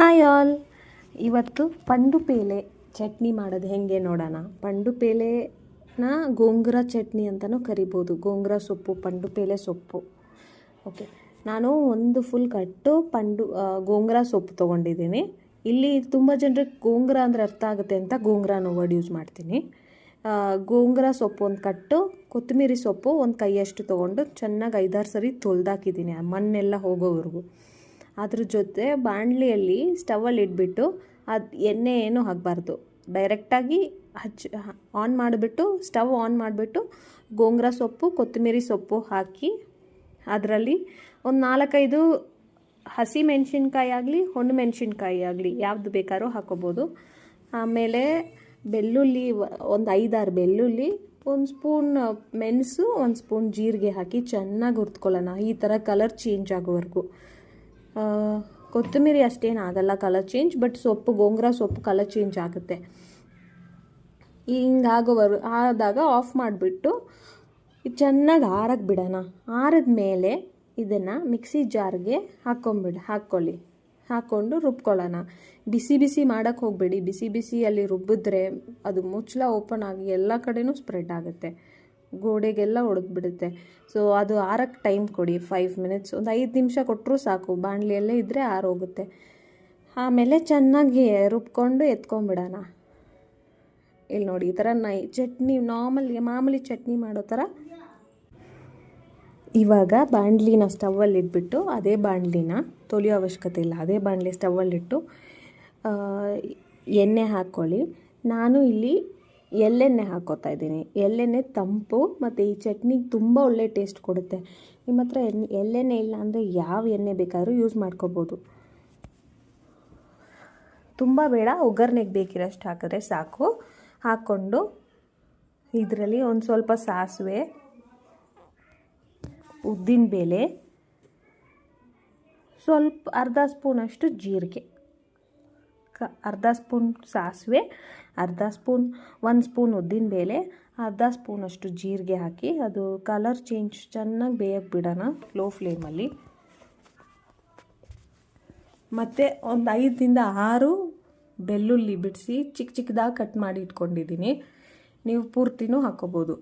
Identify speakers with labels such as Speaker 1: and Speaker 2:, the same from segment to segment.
Speaker 1: Hi all ಇವತ್ತು ಪಂಡು ಪೇಲೆ ಚಟ್ನಿ ಮಾಡೋದು ಹೆಂಗೆ ನೋಡೋಣ? ಪಂಡು ಪೇಲೆನ ಗೋಂಗ್ರ ಚಟ್ನಿ ಅಂತಲೂ ಕರಿಬೋದು. ಗೋಂಗ್ರ ಸೊಪ್ಪು, ಪಂಡು ಪೇಲೆ ಸೊಪ್ಪು. ಓಕೆ ನಾನು ಒಂದು ಫುಲ್ ಕಟ್ಟು ಪಂಡು ಗೋಂಗ್ರ ಸೊಪ್ಪು ತೊಗೊಂಡಿದ್ದೀನಿ. ಇಲ್ಲಿ ತುಂಬ ಜನರಿಗೆ ಗೋಂಗ್ರ ಅಂದರೆ ಅರ್ಥ ಆಗುತ್ತೆ ಅಂತ ಗೋಂಗೂರನ ವರ್ಡ್ ಯೂಸ್ ಮಾಡ್ತೀನಿ. ಗೋಂಗ್ರ ಸೊಪ್ಪು ಒಂದು ಕಟ್ಟು ಕೊತ್ತಂಬರಿ ಸೊಪ್ಪು ಒಂದು ಕೈಯಷ್ಟು ತೊಗೊಂಡು ಚೆನ್ನಾಗಿ ಐದಾರು ಸರಿ ತೊಳೆದಾಕಿದ್ದೀನಿ ಆ ಮಣ್ಣೆಲ್ಲ ಹೋಗೋವರೆಗೂ. ಅದ್ರ ಜೊತೆ ಬಾಣಲಿಯಲ್ಲಿ ಸ್ಟವಲ್ಲಿ ಇಟ್ಬಿಟ್ಟು ಅದು ಎಣ್ಣೆ ಏನೂ ಹಾಕಬಾರ್ದು. ಡೈರೆಕ್ಟಾಗಿ ಹಚ್ಚಿ ಆನ್ ಮಾಡಿಬಿಟ್ಟು, ಸ್ಟವ್ ಆನ್ ಮಾಡಿಬಿಟ್ಟು ಗೋಂಗ್ರ ಸೊಪ್ಪು, ಕೊತ್ತಂಬರಿ ಸೊಪ್ಪು ಹಾಕಿ ಅದರಲ್ಲಿ ಒಂದು ನಾಲ್ಕೈದು ಹಸಿ ಮೆಣಸಿನ್ಕಾಯಿ ಆಗಲಿ, ಹೊಣ್ಣು ಮೆಣಸಿನ್ಕಾಯಿ ಆಗಲಿ ಯಾವುದು ಬೇಕಾದ್ರೂ ಹಾಕೋಬೋದು. ಆಮೇಲೆ ಬೆಳ್ಳುಳ್ಳಿ ಒಂದು ಐದಾರು ಬೆಳ್ಳುಳ್ಳಿ, ಒಂದು ಸ್ಪೂನ್ ಮೆಣಸು, ಒಂದು ಸ್ಪೂನ್ ಜೀರಿಗೆ ಹಾಕಿ ಚೆನ್ನಾಗಿ ಹುರ್ತ್ಕೊಳ್ಳೋಣ ಈ ಥರ ಕಲರ್ ಚೇಂಜ್ ಆಗೋವರೆಗೂ. ಕೊತ್ತಂಬರಿ ಅಷ್ಟೇನು ಆಗಲ್ಲ ಕಲರ್ ಚೇಂಜ್ ಬಟ್ ಸೊಪ್ಪು, ಗೋಂಗ್ರ ಸೊಪ್ಪು ಕಲರ್ ಚೇಂಜ್ ಆಗುತ್ತೆ. ಹಿಂಗಾಗೋವರು, ಆದಾಗ ಆಫ್ ಮಾಡಿಬಿಟ್ಟು ಚೆನ್ನಾಗಿ ಆರಕ್ಕೆ ಬಿಡೋಣ. ಆರಿದ ಮೇಲೆ ಇದನ್ನು ಮಿಕ್ಸಿ ಜಾರ್ಗೆ ಹಾಕ್ಕೊಂಬಿಡಿ ಹಾಕ್ಕೊಳ್ಳಿ ಹಾಕ್ಕೊಂಡು ರುಬ್ಕೊಳ್ಳೋಣ. ಬಿಸಿ ಬಿಸಿ ಮಾಡೋಕ್ಕೆ ಹೋಗಬೇಡಿ. ಬಿಸಿ ಬಿಸಿಯಲ್ಲಿ ರುಬ್ಬಿದ್ರೆ ಅದು ಮುಚ್ಚಲ ಓಪನ್ ಆಗಿ ಎಲ್ಲ ಕಡೆನೂ ಸ್ಪ್ರೆಡ್ ಆಗುತ್ತೆ. ಗೋಡೆಗೆಲ್ಲ ಒಡೆದ್ಬಿಡುತ್ತೆ. ಸೊ ಅದು ಆರಕ್ಕೆ ಟೈಮ್ ಕೊಡಿ ಫೈವ್ ಮಿನಿಟ್ಸ್ ಒಂದು ಐದು ನಿಮಿಷ ಕೊಟ್ಟರೂ ಸಾಕು, ಬಾಣಲಿಯಲ್ಲೇ ಇದ್ದರೆ ಆರೋಗುತ್ತೆ ಆಮೇಲೆ ಚೆನ್ನಾಗಿ ರುಬ್ಕೊಂಡು ಎತ್ಕೊಂಡ್ಬಿಡೋಣ. ಇಲ್ಲಿ ನೋಡಿ, ಈ ಥರ ನೈ, ಚಟ್ನಿ ನಾರ್ಮಲ್ ಮಾಮೂಲಿ ಚಟ್ನಿ ಮಾಡೋ ಥರ ಇವಾಗ ಬಾಣಲಿನ ಸ್ಟವ್ವಲ್ಲಿ ಇಟ್ಬಿಟ್ಟು ಅದೇ ಬಾಣಲಿನ ತೊಳೆಯೋ ಅವಶ್ಯಕತೆ ಇಲ್ಲ, ಅದೇ ಬಾಣಲಿ ಸ್ಟವ್ವಲ್ಲಿಟ್ಟು ಎಣ್ಣೆ ಹಾಕ್ಕೊಳ್ಳಿ. ನಾನು ಇಲ್ಲಿ ಎಳ್ಳೆಣ್ಣೆ ಹಾಕೋತಾ ಇದ್ದೀನಿ. ಎಳ್ಳೆಣ್ಣೆ ತಂಪು ಮತ್ತು ಈ ಚಟ್ನಿಗೆ ತುಂಬ ಒಳ್ಳೆ ಟೇಸ್ಟ್ ಕೊಡುತ್ತೆ. ನಿಮ್ಮ ಹತ್ರ ಎಣ್ಣೆ ಎಳ್ಳೆಣ್ಣೆ ಇಲ್ಲ ಅಂದರೆ ಯಾವ ಎಣ್ಣೆ ಬೇಕಾದರೂ ಯೂಸ್ ಮಾಡ್ಕೋಬೋದು. ತುಂಬ ಬೇಡ, ಒಗ್ಗರಣೆಗೆ ಬೇಕಿರೋಷ್ಟು ಹಾಕಿದ್ರೆ ಸಾಕು. ಹಾಕ್ಕೊಂಡು ಇದರಲ್ಲಿ ಒಂದು ಸ್ವಲ್ಪ ಸಾಸಿವೆ, ಉದ್ದಿನ ಬೇಳೆ, ಸ್ವಲ್ಪ ಅರ್ಧ ಸ್ಪೂನಷ್ಟು ಜೀರಿಗೆ. ಅರ್ಧ ಸ್ಪೂನ್ ಸಾಸಿವೆ, ಅರ್ಧ ಸ್ಪೂನ್, ಒಂದು ಸ್ಪೂನ್ ಉದ್ದಿನಬೇಳೆ ಅರ್ಧ ಸ್ಪೂನಷ್ಟು ಜೀರಿಗೆ ಹಾಕಿ ಅದು ಕಲರ್ ಚೇಂಜ್ ಚೆನ್ನಾಗಿ ಬೇಯಕ್ಕೆ ಬಿಡೋಣ ಲೋ ಫ್ಲೇಮಲ್ಲಿ ಮತ್ತು ಒಂದು ಐದರಿಂದ ಆರು ಬೆಳ್ಳುಳ್ಳಿ ಬಿಡಿಸಿ ಚಿಕ್ಕ ಚಿಕ್ಕದಾಗಿ ಕಟ್ ಮಾಡಿ ಇಟ್ಕೊಂಡಿದ್ದೀನಿ. ನೀವು ಪೂರ್ತಿನೂ ಹಾಕೋಬೋದು.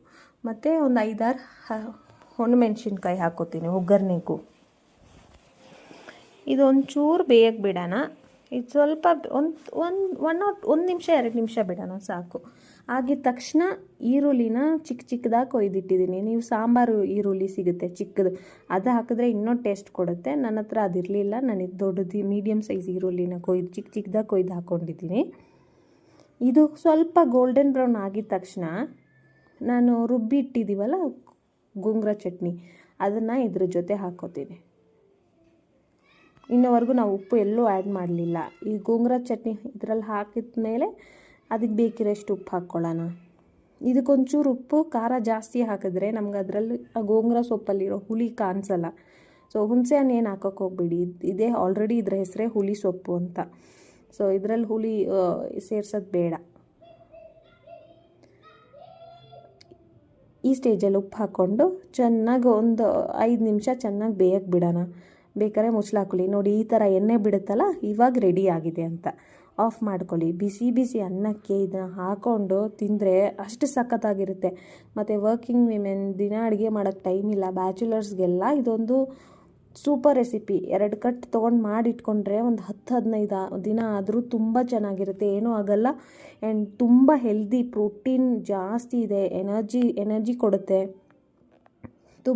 Speaker 1: ಮತ್ತು ಒಂದು ಐದಾರು ಹೊಣ್ಣು ಮೆಣಸಿನ್ಕಾಯಿ ಹಾಕೋತೀನಿ, ಒಗ್ಗರಣೆಗೂ. ಇದೊಂಚೂರು ಬೇಯಕ್ಕೆ ಬಿಡೋಣ. ಇದು ಸ್ವಲ್ಪ ಒಂದು ಒಂದು ಒನ್ ನಾಟ್ ಒಂದು ನಿಮಿಷ, ಎರಡು ನಿಮಿಷ ಬಿಡೋಣ, ಸಾಕು. ಆಗಿದ ತಕ್ಷಣ ಈರುಳ್ಳಿನ ಚಿಕ್ಕ ಚಿಕ್ಕದಾಗಿ ಕೊಯ್ದಿಟ್ಟಿದ್ದೀನಿ ನೀವು ಸಾಂಬಾರು ಈರುಳ್ಳಿ ಸಿಗುತ್ತೆ ಚಿಕ್ಕದು. ಅದು ಹಾಕಿದ್ರೆ ಇನ್ನೂ ಟೇಸ್ಟ್ ಕೊಡುತ್ತೆ. ನನ್ನ ಹತ್ರ ಅದಿರಲಿಲ್ಲ ನನಗೆ ದೊಡ್ಡದು ಮೀಡಿಯಮ್ ಸೈಜ್ ಈರುಳ್ಳಿನ ಕೊಯ್ದು ಚಿಕ್ಕ ಚಿಕ್ಕದಾಗಿ ಕೊಯ್ದು ಹಾಕ್ಕೊಂಡಿದ್ದೀನಿ ಇದು ಸ್ವಲ್ಪ ಗೋಲ್ಡನ್ ಬ್ರೌನ್ ಆಗಿದ ತಕ್ಷಣ ನಾನು ರುಬ್ಬಿ ಇಟ್ಟಿದ್ದೀವಲ್ಲ ಗುಂಗ್ರ ಚಟ್ನಿ, ಅದನ್ನು ಇದ್ರ ಜೊತೆ ಹಾಕೋತೀನಿ. ಇನ್ನೋವರೆಗೂ ನಾವು ಉಪ್ಪು ಎಲ್ಲೂ ಆ್ಯಡ್ ಮಾಡಲಿಲ್ಲ. ಈ ಗೋಂಗ್ರ ಚಟ್ನಿ ಇದರಲ್ಲಿ ಹಾಕಿದ ಮೇಲೆ ಅದಕ್ಕೆ ಬೇಕಿರೋಷ್ಟು ಉಪ್ಪು ಹಾಕ್ಕೊಳ್ಳೋಣ. ಇದಕ್ಕೊಂಚೂರು ಉಪ್ಪು, ಖಾರ ಜಾಸ್ತಿ ಹಾಕಿದ್ರೆ ನಮ್ಗೆ ಅದರಲ್ಲಿ ಆ ಗೋಂಗ್ರ ಸೊಪ್ಪಲ್ಲಿರೋ ಹುಳಿ ಕಾಣಿಸಲ್ಲ. ಸೊ ಹುಣಸೆ ಹಣ್ಣು ಏನು ಹಾಕೋಕೆ ಹೋಗ್ಬೇಡಿ. ಇದ್- ಇದೇ ಆಲ್ರೆಡಿ ಇದ್ರ ಹೆಸರೇ ಹುಳಿ ಸೊಪ್ಪು ಅಂತ. ಸೊ ಇದರಲ್ಲಿ ಹುಳಿ ಸೇರ್ಸೋದು ಬೇಡ. ಈ ಸ್ಟೇಜಲ್ಲಿ ಉಪ್ಪು ಹಾಕ್ಕೊಂಡು ಚೆನ್ನಾಗಿ ಒಂದು ಐದು ನಿಮಿಷ ಚೆನ್ನಾಗಿ ಬೇಯಕ್ಕೆ ಬಿಡೋಣ. ಬೇಕಾದ್ರೆ ಮುಚ್ಚಲಾಕೊಳ್ಳಿ ನೋಡಿ, ಈ ಥರ ಎಣ್ಣೆ ಬಿಡುತ್ತಲ್ಲ, ಇವಾಗ ರೆಡಿ ಆಗಿದೆ ಅಂತ. ಆಫ್ ಮಾಡ್ಕೊಳ್ಳಿ. ಬಿಸಿ ಬಿಸಿ ಅನ್ನಕ್ಕೆ ಇದನ್ನು ಹಾಕ್ಕೊಂಡು ತಿಂದರೆ ಅಷ್ಟು ಸಖತ್ತಾಗಿರುತ್ತೆ. ಮತ್ತು ವರ್ಕಿಂಗ್ ವಿಮೆನ್ ದಿನ ಅಡುಗೆ ಮಾಡೋಕ್ಕೆ ಟೈಮ್ ಇಲ್ಲ. ಬ್ಯಾಚುಲರ್ಸ್ಗೆಲ್ಲ ಇದೊಂದು ಸೂಪರ್ ರೆಸಿಪಿ ಎರಡು ಕಟ್ ತೊಗೊಂಡು ಮಾಡಿಟ್ಕೊಂಡ್ರೆ ಒಂದು ಹತ್ತು, ಹದಿನೈದು ದಿನ ಆದರೂ ತುಂಬ ಚೆನ್ನಾಗಿರುತ್ತೆ. ಏನೂ ಆಗಲ್ಲ. ಆ್ಯಂಡ್ ತುಂಬ ಹೆಲ್ದಿ ಪ್ರೋಟೀನ್ ಜಾಸ್ತಿ ಇದೆ. ಎನರ್ಜಿ ಎನರ್ಜಿ ಕೊಡುತ್ತೆ.